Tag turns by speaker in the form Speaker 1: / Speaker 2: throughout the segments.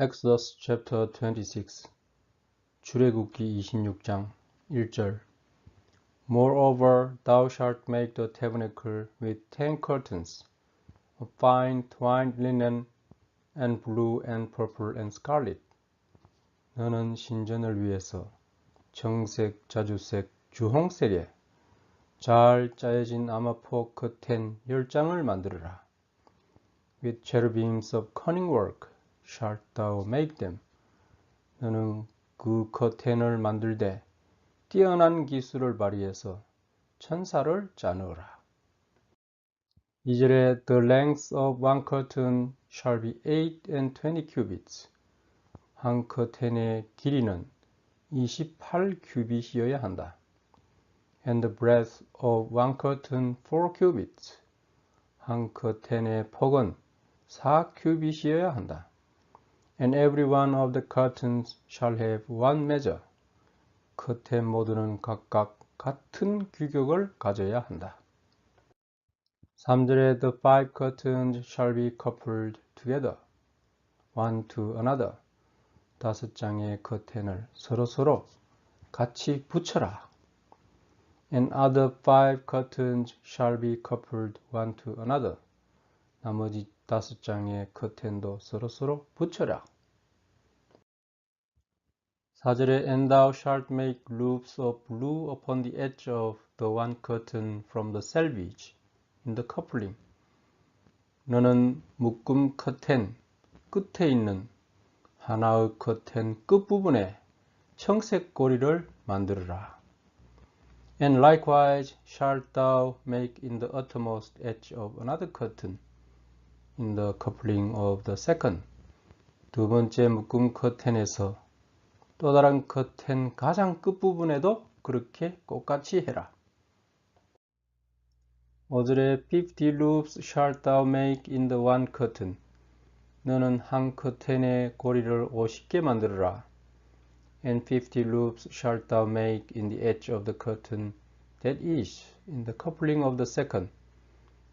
Speaker 1: Exodus chapter 26 출애굽기 26장 1절 Moreover thou shalt make the tabernacle with ten curtains of fine twined linen and blue and purple and scarlet 너는 신전을 위해서 정색, 자주색, 주홍색에 잘 짜여진 아마포 커튼 열 장을 만들어라. With cherubims of cunning work shalt thou make them. 너는 그 커튼을 만들되 뛰어난 기술을 발휘해서 천사를 짜넣으라. 2절에 The length of one curtain shall be 8 and 20 cubits. 한 커튼의 길이는 28 큐빗이어야 한다. And the breadth of one curtain 4 cubits. 한 커튼의 폭은 4 큐빗이어야 한다. And every one of the curtains shall have one measure. 커튼 모두는 각각 같은 규격을 가져야 한다. 3절에 the five curtains shall be coupled together, one to another. 다섯 장의 커튼을 서로서로 같이 붙여라. And other five curtains shall be coupled one to another. 나머지 다섯 장의 커튼도 서로서로 붙여라. 4절에 And thou shalt make loops of blue upon the edge of the one curtain from the selvage in the coupling. 너는 묶음 커튼 끝에 있는 하나의 커튼 끝부분에 청색 고리를 만들어라. And likewise shalt thou make in the uttermost edge of another curtain in the coupling of the second. 두 번째 묶음 커튼에서 또 다른 커튼 가장 끝부분에도 그렇게 똑같이 해라. 5절에 50 loops shalt thou make in the one curtain. 너는 한 커튼의 고리를 50개 만들어라. And 50 loops shalt thou make in the edge of the curtain that is in the coupling of the second.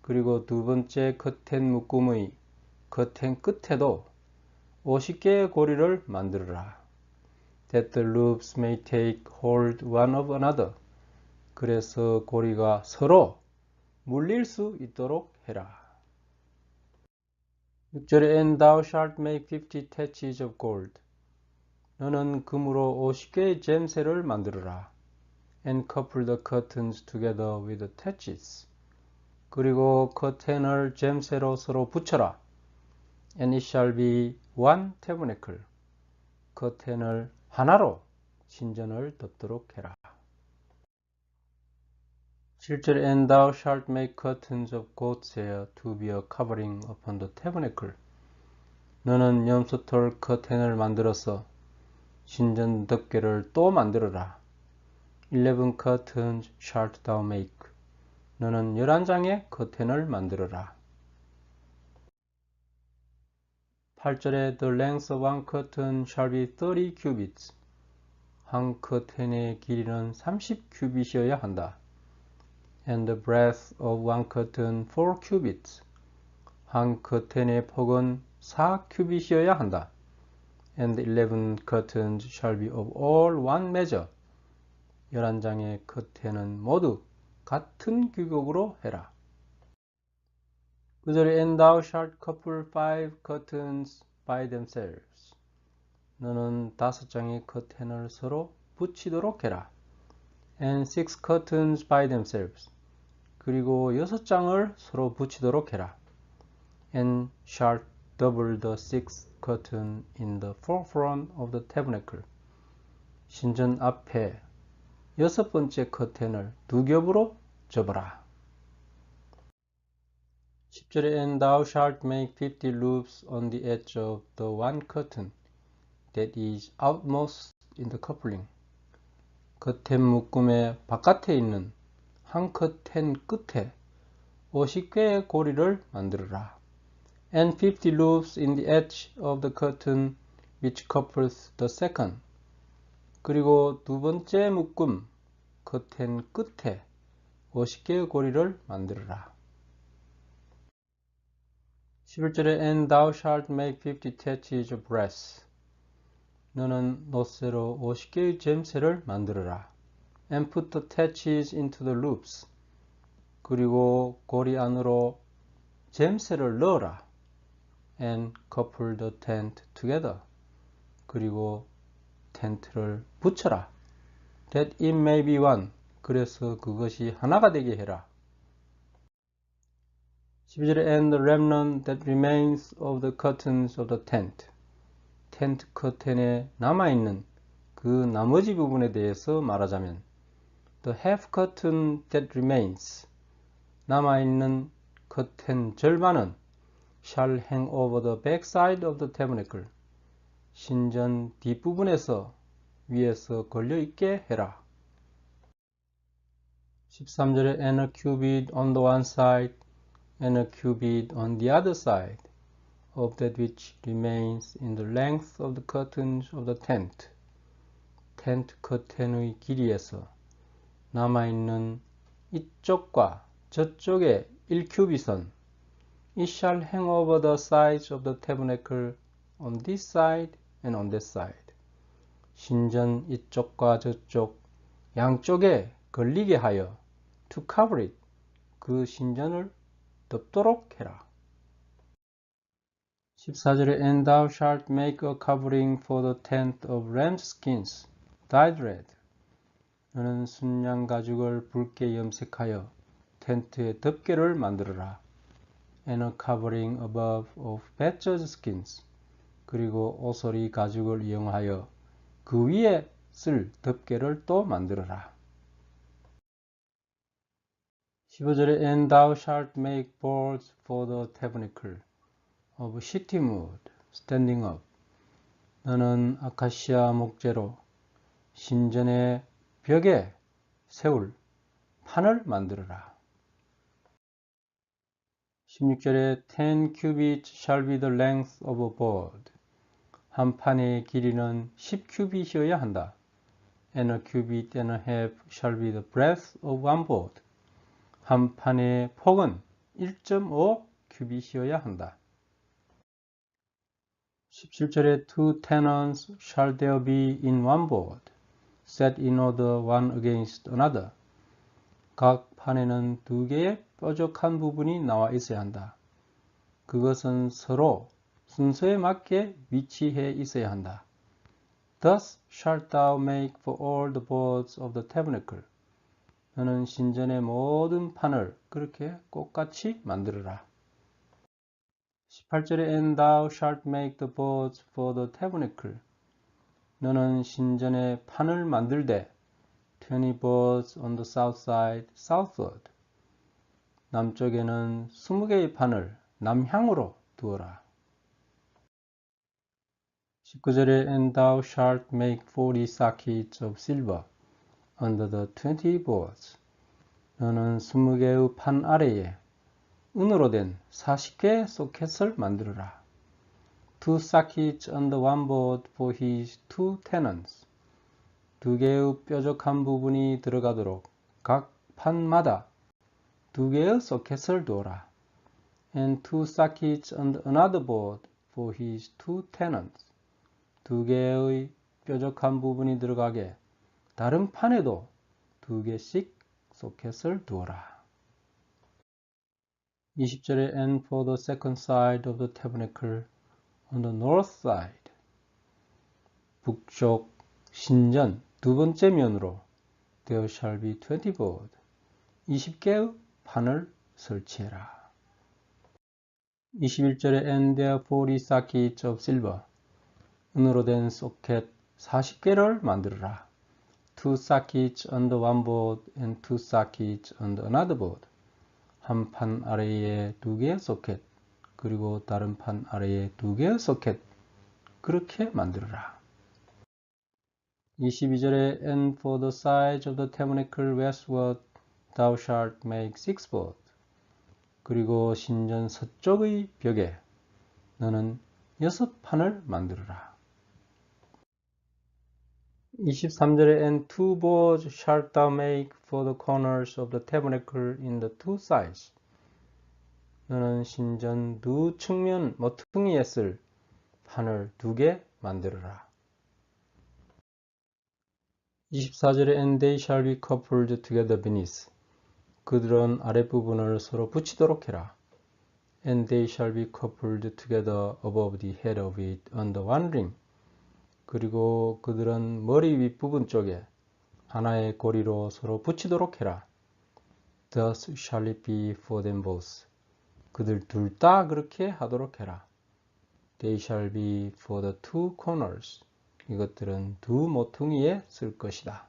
Speaker 1: 그리고 두 번째 커튼 묶음의 커튼 끝에도 50개의 고리를 만들어라. That the loops may take hold one of another. 그래서 고리가 서로 물릴 수 있도록 해라. 6절에 And thou shalt make fifty taches of gold. 너는 금으로 50개의 잼새를 만들어라. And couple the curtains together with the taches. 그리고 커튼을 잼새로 서로 붙여라. And it shall be one tabernacle. 커튼을 하나로 신전을 덮도록 해라. 7절 And thou shalt make curtains of goat's hair to be a covering upon the tabernacle. 너는 염소털 커튼을 만들어서 신전 덮개를 또 만들어라. 11 curtains shalt thou make. 너는 11장의 커튼을 만들어라. 8절에 The length of one curtain shall be 30 cubits. 한 커튼의 길이는 30 큐빗이어야 한다. And the breadth of one curtain 4 cubits. 한 커튼의 폭은 4 큐빗이어야 한다. And 11 curtains shall be of all one measure. 11장의 커튼은 모두 같은 규격으로 해라. 그 절에 And thou shalt couple five curtains by themselves. 너는 다섯 장의 커튼을 서로 붙이도록 해라. And six curtains by themselves. 그리고 여섯 장을 서로 붙이도록 해라. And shalt double the sixth curtain in the forefront of the tabernacle. 신전 앞에 여섯 번째 커튼을 두 겹으로 접어라. 10절에 And thou shalt make fifty loops on the edge of the one curtain that is outmost in the coupling. 커튼 묶음의 바깥에 있는 한 커튼 끝에 50개의 고리를 만들어라. And fifty loops in the edge of the curtain which couples the second. 그리고 두 번째 묶음 커튼 끝에 50개의 고리를 만들어라. 11절에 And thou shalt make fifty tatches of brass. 너는 노쇠로 50개의 잼새를 만들어라. And put the tatches into the loops. 그리고 고리 안으로 잼새를 넣어라. And couple the tent together. 그리고 텐트를 붙여라. That it may be one. 그래서 그것이 하나가 되게 해라. 12절에 And the remnant that remains of the curtains of the tent. 텐트 커튼에 남아있는 그 나머지 부분에 대해서 말하자면 The half curtain that remains 남아있는 커튼 절반은 shall hang over the backside of the tabernacle 신전 뒷부분에서 위에서 걸려있게 해라. 13절에 and a cubit on the one side and a cubit on the other side of that which remains in the length of the curtains of the tent. 텐트 커튼의 길이에서 남아있는 이쪽과 저쪽의 1큐빗은 It shall hang over the sides of the tabernacle on this side and on that side. 신전 이쪽과 저쪽 양쪽에 걸리게 하여 to cover it 그 신전을 덮도록 해라. 14절에 And thou shalt make a covering for the tent of ram's skins, dyed red. 너는 순양 가죽을 붉게 염색하여 텐트의 덮개를 만들어라. And a covering above of badger's skins. 그리고 오소리 가죽을 이용하여 그 위에 쓸 덮개를 또 만들어라. 15절에 And thou shalt make boards for the tabernacle of shittim wood, standing up. 너는 아카시아 목재로 신전의 벽에 세울 판을 만들어라. 16절에 Ten cubits shall be the length of a board. 한 판의 길이는 10큐빗이어야 한다. And a cubit and a half shall be the breadth of one board. 한 판의 폭은 1.5 큐빗이어야 한다. 17절에 two tenons shall there be in one board, set in order one against another. 각 판에는 두 개의 뾰족한 부분이 나와 있어야 한다. 그것은 서로 순서에 맞게 위치해 있어야 한다. Thus shalt thou make for all the boards of the tabernacle. 너는 신전의 모든 판을 그렇게 똑같이 만들어라. 18절에 And thou shalt make the boards for the tabernacle. 너는 신전의 판을 만들되 20 boards on the south side southward. 남쪽에는 20개의 판을 남향으로 두어라. 19절에 And thou shalt make 40 sockets of silver under the 20 boards. 너는 20개의 판 아래에 은으로 된 40개의 소켓을 만들어라. Two sockets under one board for his two tenants. 두 개의 뾰족한 부분이 들어가도록 각 판마다 두 개의 소켓을 두어라. And two sockets under another board for his two tenants. 두 개의 뾰족한 부분이 들어가게 다른 판에도 두 개씩 소켓을 두어라. 20절에 And for the second side of the tabernacle on the north side 북쪽 신전 두 번째 면으로 there shall be 20 board 20개의 판을 설치해라. 21절에 And there 40 sockets of silver 은으로 된 소켓 40개를 만들어라. Two sockets on the one board and two sockets on the another board. 한 판 아래에 두 개의 소켓, 그리고 다른 판 아래에 두 개의 소켓. 그렇게 만들어라. 22절에 And for the sides of the tabernacle westward thou shalt make six board. 그리고 신전 서쪽의 벽에 너는 여섯 판을 만들어라. 23절에 And two boards shalt thou make for the corners of the tabernacle in the two sides. 너는 신전 두 측면 모퉁이에 쓸 판을 두 개 만들어라. 24절에 and they shall be coupled together beneath. 그들은 아랫부분을 서로 붙이도록 해라. and they shall be coupled together above the head of it under one ring. 그리고 그들은 머리 윗부분 쪽에 하나의 고리로 서로 붙이도록 해라. Thus shall it be for them both. 그들 둘 다 그렇게 하도록 해라. They shall be for the two corners. 이것들은 두 모퉁이에 쓸 것이다.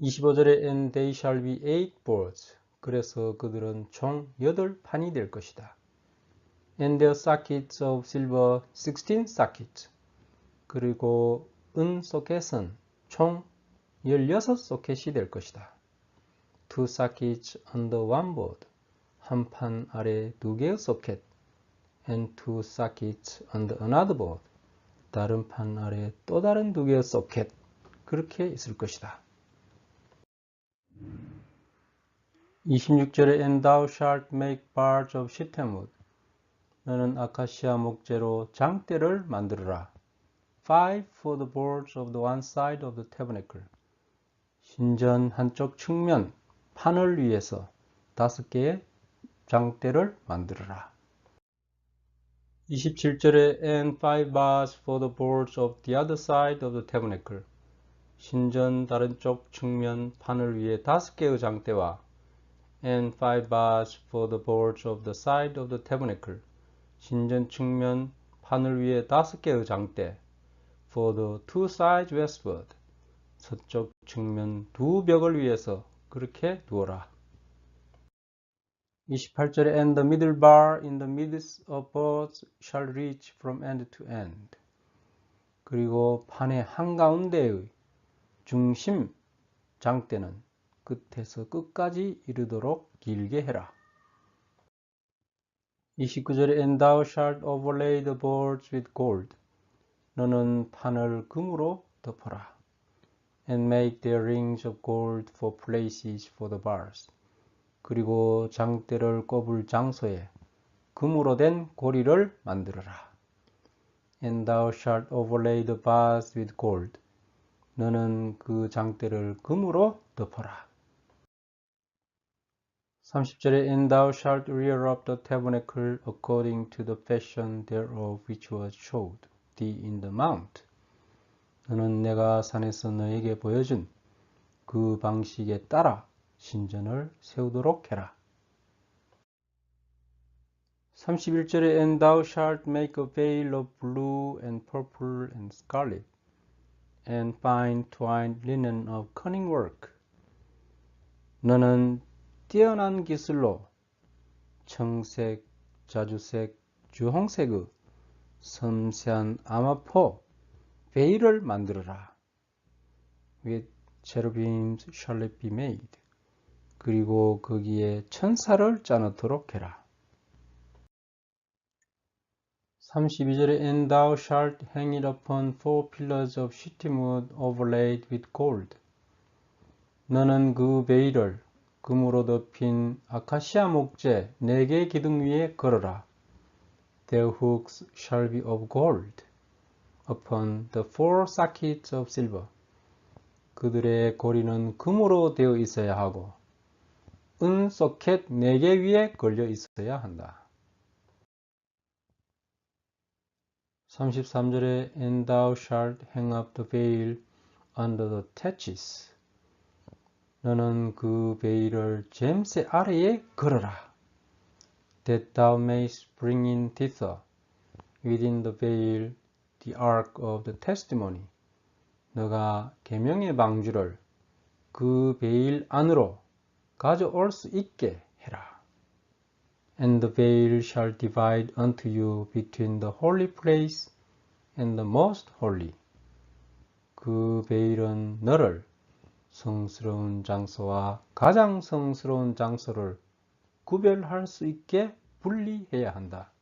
Speaker 1: 25절에 and they shall be eight boards. 그래서 그들은 총 8판이 될 것이다. And their sockets of silver 16 sockets. 그리고 은 소켓은 총 16소켓이 될 것이다. Two sockets under one board. 한 판 아래 두 개의 소켓. And two sockets under another board. 다른 판 아래 또 다른 두 개의 소켓. 그렇게 있을 것이다. 26절에 And thou shalt make bars of shittim wood. 너는 아카시아 목재로 장대를 만들어라. Five for the boards of the one side of the tabernacle. 신전 한쪽 측면 판을 위해서 다섯 개의 장대를 만들어라. 27절에 And five bars for the boards of the other side of the tabernacle. 신전 다른 쪽 측면 판을 위해 다섯 개의 장대와 and five bars for the boards of the side of the tabernacle. 신전 측면 판을 위해 다섯 개의 장대. for the two sides westward. 서쪽 측면 두 벽을 위해서 그렇게 두어라. 28절에 and the middle bar in the midst of both shall reach from end to end. 그리고 판의 한가운데의 중심 장대는 끝에서 끝까지 이르도록 길게 해라. 29절에 And thou shalt overlay the boards with gold. 너는 판을 금으로 덮어라. And make their rings of gold for places for the bars. 그리고 장대를 꼽을 장소에 금으로 된 고리를 만들어라. And thou shalt overlay the bars with gold. 너는 그 장대를 금으로 덮어라. 30절에 And thou shalt rear up the tabernacle according to the fashion thereof which was showed thee in the mount. 너는 내가 산에서 너에게 보여준 그 방식에 따라 신전을 세우도록 해라. 31절에 And thou shalt make a veil of blue and purple and scarlet and fine twined linen of cunning work. 너는 뛰어난 기술로 청색, 자주색, 주홍색의 섬세한 아마포 베일을 만들어라. With cherubims shall be made. 그리고 거기에 천사를 짜놓도록 해라. 32절에 And thou shalt hang it upon four pillars of shittim wood overlaid with gold. 너는 그 베일을 금으로 덮인 아카시아 목재 네 개의 기둥 위에 걸어라. Their hooks shall be of gold upon the four sockets of silver. 그들의 고리는 금으로 되어 있어야 하고 은 소켓 4개 위에 걸려 있어야 한다. 33절에 And thou shalt hang up the veil under the taches. 너는 그 베일을 잼새 아래에 걸어라. That thou mayst bring in thither within the veil the ark of the testimony. 너가 계명의 방주를 그 베일 안으로 가져올 수 있게 해라. And the veil shall divide unto you between the holy place and the most holy. 그 베일은 너를 성스러운 장소와 가장 성스러운 장소를 구별할 수 있게 분리해야 한다.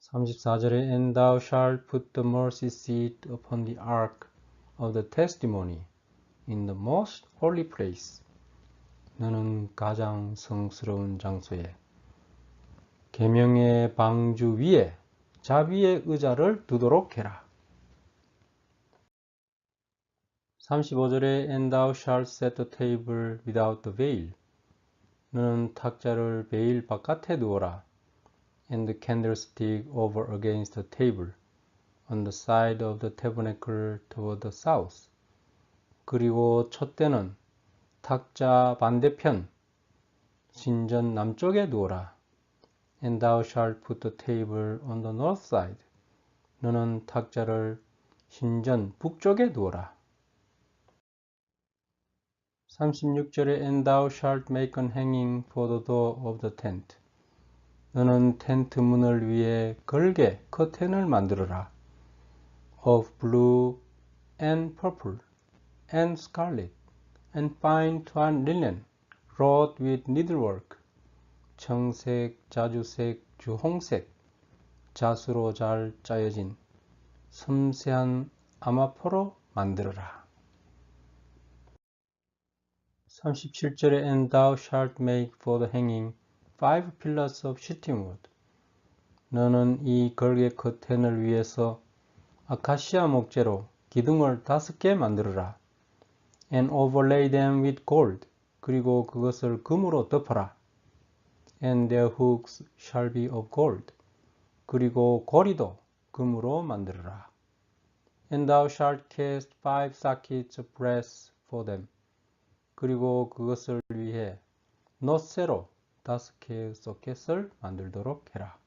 Speaker 1: 34절에 And thou shalt put the mercy seat upon the ark of the testimony in the most holy place. 너는 가장 성스러운 장소에 계명의 방주 위에 자비의 의자를 두도록 해라. 35절에 And thou shalt set the table without the veil. 너는 탁자를 베일 바깥에 두어라. And the candlestick over against the table on the side of the tabernacle toward the south. 그리고 촛대는 탁자 반대편 신전 남쪽에 두어라. And thou shalt put the table on the north side. 너는 탁자를 신전 북쪽에 두어라. 36절에 And thou shalt make an hanging for the door of the tent. 너는 텐트 문을 위해 걸개 커튼을 만들어라. Of blue and purple and scarlet and fine twined linen wrought with needlework. 청색, 자주색, 주홍색, 자수로 잘 짜여진 섬세한 아마포로 만들어라. 37절에 And thou shalt make for the hanging five pillars of shittim wood. 너는 이 걸개 커튼을 위해서 아카시아 목재로 기둥을 다섯 개 만들어라. And overlay them with gold. 그리고 그것을 금으로 덮어라. And their hooks shall be of gold. 그리고 고리도 금으로 만들어라. And thou shalt cast five sockets of brass for them. 그리고 그것을 위해 넛쇠로 다섯 개의 소켓을 만들도록 해라.